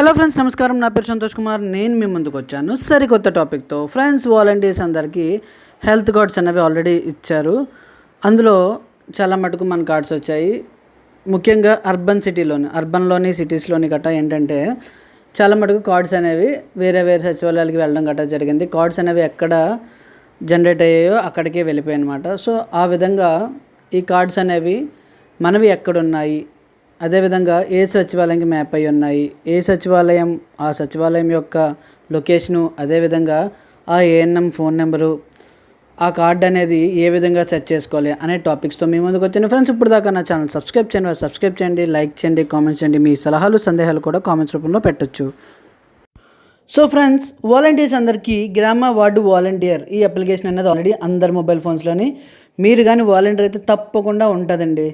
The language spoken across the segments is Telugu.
హలో ఫ్రెండ్స్ నమస్కారం. నా పేరు సంతోష్ కుమార్. నేను మీ ముందుకు వచ్చాను. సరికొత్త టాపిక్తో ఫ్రెండ్స్ వాలంటీర్స్ అందరికీ హెల్త్ కార్డ్స్ అనేవి ఆల్రెడీ ఇచ్చారు. అందులో చాలా మటుకు మన కార్డ్స్ వచ్చాయి. ముఖ్యంగా అర్బన్ సిటీలోని అర్బన్లోని సిటీస్లోని గట్టా ఏంటంటే చాలా మటుకు కార్డ్స్ అనేవి వేరే వేరే సచివాలయాలకి వెళ్ళడం గట్టా జరిగింది. కార్డ్స్ అనేవి ఎక్కడ జనరేట్ అయ్యాయో అక్కడికే వెళ్ళిపోయాయి అనమాట సో ఆ విధంగా ఈ కార్డ్స్ అనేవి మనవి ఎక్కడున్నాయి? అదేవిధంగా ఏ సచివాలయంకి మ్యాప్ అయి ఉన్నాయి ఏ సచివాలయం ఆ సచివాలయం యొక్క లొకేషను అదేవిధంగా ఆ ఏఎన్ఎం ఫోన్ నెంబరు ఆ కార్డ్ అనేది ఏ విధంగా సెట్ చేసుకోవాలి అనే టాపిక్స్తో మీ ముందుకు వచ్చాను. ఫ్రెండ్స్ ఇప్పుడు దాకా నా ఛానల్ సబ్స్క్రైబ్ చేయండి సబ్స్క్రైబ్ చేయండి లైక్ చేయండి కామెంట్స్ చేయండి మీ సలహాలు సందేహాలు కూడా కామెంట్స్ రూపంలో పెట్టొచ్చు. సో ఫ్రెండ్స్ వాలంటీర్స్ అందరికీ గ్రామ వార్డు వాలంటీర్ ఈ అప్లికేషన్ అనేది ఆల్రెడీ అందరి మొబైల్ ఫోన్స్లోని మీరు కానీ వాలంటీర్ అయితే తప్పకుండా ఉంటుందండి.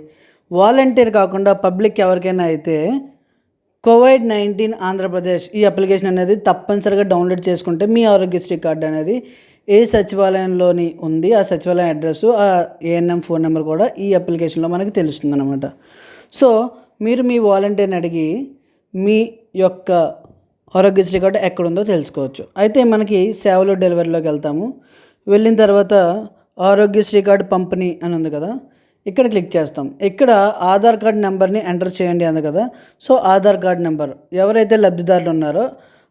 వాలంటీర్ కాకుండా పబ్లిక్ ఎవరికైనా అయితే కోవిడ్ నైన్టీన్ ఆంధ్రప్రదేశ్ ఈ అప్లికేషన్ అనేది తప్పనిసరిగా డౌన్లోడ్ చేసుకుంటే మీ ఆరోగ్యశ్రీ కార్డు అనేది ఏ సచివాలయంలోని ఉంది ఆ సచివాలయం అడ్రస్ ఆ ఏఎన్ఎం ఫోన్ నెంబర్ కూడా ఈ అప్లికేషన్లో మనకి తెలుస్తుంది అనమాట సో మీరు మీ వాలంటీర్ని అడిగి మీ యొక్క ఆరోగ్యశ్రీ కార్డు ఎక్కడుందో తెలుసుకోవచ్చు. అయితే మనకి సేవలు డెలివరీలోకి వెళ్తాము. వెళ్ళిన తర్వాత ఆరోగ్యశ్రీ కార్డు పంపిణీ అని ఉంది కదా ఇక్కడ క్లిక్ చేస్తాం. ఇక్కడ ఆధార్ కార్డ్ నెంబర్ని ఎంటర్ చేయండి అంది కదా. So Aadhaar card number. ఎవరైతే లబ్ధిదారులు ఉన్నారో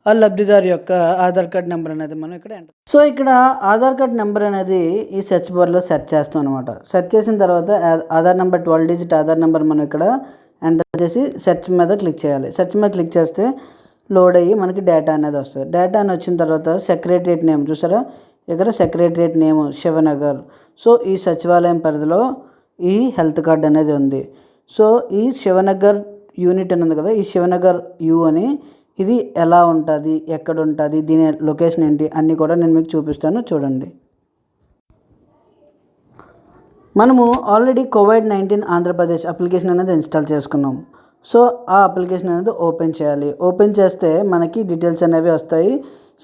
ఆ లబ్ధిదారు యొక్క ఆధార్ కార్డ్ నెంబర్ అనేది మనం ఇక్కడ ఎంటర్ సో ఇక్కడ ఆధార్ కార్డ్ నెంబర్ అనేది ఈ సెర్చ్ బార్లో సెర్చ్ చేస్తాం అనమాట సెర్చ్ చేసిన తర్వాత Aadhaar number twelve digit Aadhaar number మనం ఇక్కడ ఎంటర్ చేసి సెర్చ్ మీద క్లిక్ చేయాలి. సెర్చ్ మీద క్లిక్ చేస్తే లోడ్ అయ్యి మనకి డేటా అనేది వస్తుంది. డేటా అని వచ్చిన తర్వాత సెక్రటరియట్ నేమ్ చూసారా? ఇక్కడ సెక్రటరియట్ నేమ్ శివనగర్. సో ఈ సచివాలయం పరిధిలో ఈ హెల్త్ కార్డ్ అనేది ఉంది. సో ఈ శివనగర్ యూనిట్ అని ఉంది కదా ఈ శివనగర్ యూ అని ఇది ఎలా ఉంటుంది ఎక్కడ ఉంటుంది దీని లొకేషన్ ఏంటి అన్నీ కూడా నేను మీకు చూపిస్తాను చూడండి. మనము already covid nineteen Andhra Pradesh application అనేది ఇన్స్టాల్ చేసుకున్నాం. సో ఆ అప్లికేషన్ అనేది ఓపెన్ చేయాలి. ఓపెన్ చేస్తే మనకి డీటెయిల్స్ అనేవి వస్తాయి.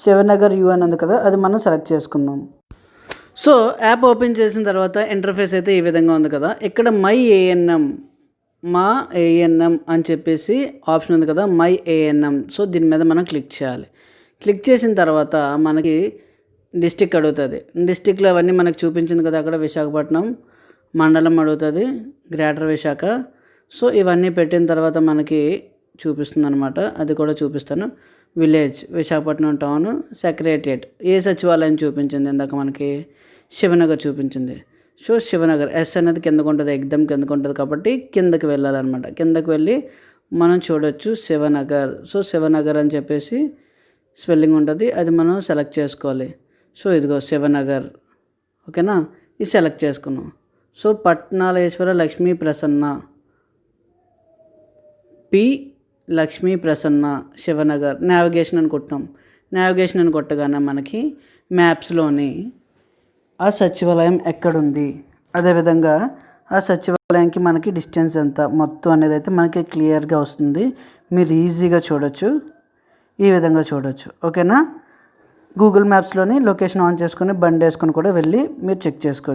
శివనగర్ యూ అని ఉంది కదా అది మనం సెలెక్ట్ చేసుకుందాం సో యాప్ ఓపెన్ చేసిన తర్వాత ఇంటర్ఫేస్ అయితే ఈ విధంగా ఉంది కదా. ఇక్కడ మై ఏఎన్ఎం మా ఏఎన్ఎం అని చెప్పేసి ఆప్షన్ ఉంది కదా మై ఏఎన్ఎం. సో దీని మీద మనం క్లిక్ చేయాలి. క్లిక్ చేసిన తర్వాత మనకి డిస్టిక్ అడుగుతుంది. డిస్టిక్లో అవన్నీ మనకు చూపించింది కదా అక్కడ విశాఖపట్నం మండలం అడుగుతుంది గ్రేటర్ విశాఖ. సో ఇవన్నీ పెట్టిన తర్వాత మనకి చూపిస్తుంది అనమాట అది కూడా చూపిస్తాను. విలేజ్ విశాఖపట్నం టౌన్ సెక్రటరియట్ ఏ సచివాలయం చూపించింది ఇందాక మనకి? శివనగర్ చూపించింది. సో శివనగర్ ఎస్ అనేది కిందకు ఉంటుంది ఎగ్దమ్ కిందకు ఉంటుంది కాబట్టి కిందకి వెళ్ళాలన్నమాట. కిందకు వెళ్ళి మనం చూడొచ్చు శివనగర్ సో శివనగర్ అని చెప్పేసి స్పెల్లింగ్ ఉంటుంది అది మనం సెలెక్ట్ చేసుకోవాలి. సో ఇదిగో శివనగర్ ఓకేనా? ఇది సెలెక్ట్ చేసుకున్నాం. So Patnaleswara Lakshmi Prasanna. P Lakshmi Prasanna Shivanagar navigation అని కొట్టాం నావిగేషన్ అని కొట్టగానే మనకి మ్యాప్స్లోని ఆ సచివాలయం ఎక్కడుంది? అదేవిధంగా ఆ సచివాలయంకి మనకి డిస్టెన్స్ ఎంత? మొత్తం అనేది అయితే మనకి క్లియర్గా వస్తుంది. మీరు ఈజీగా చూడొచ్చు. ఈ విధంగా చూడొచ్చు. ఓకేనా? గూగుల్ మ్యాప్స్లోని లొకేషన్ ఆన్ చేసుకొని బండి వేసుకొని కూడా వెళ్ళి మీరు చెక్ చేసుకోవచ్చు.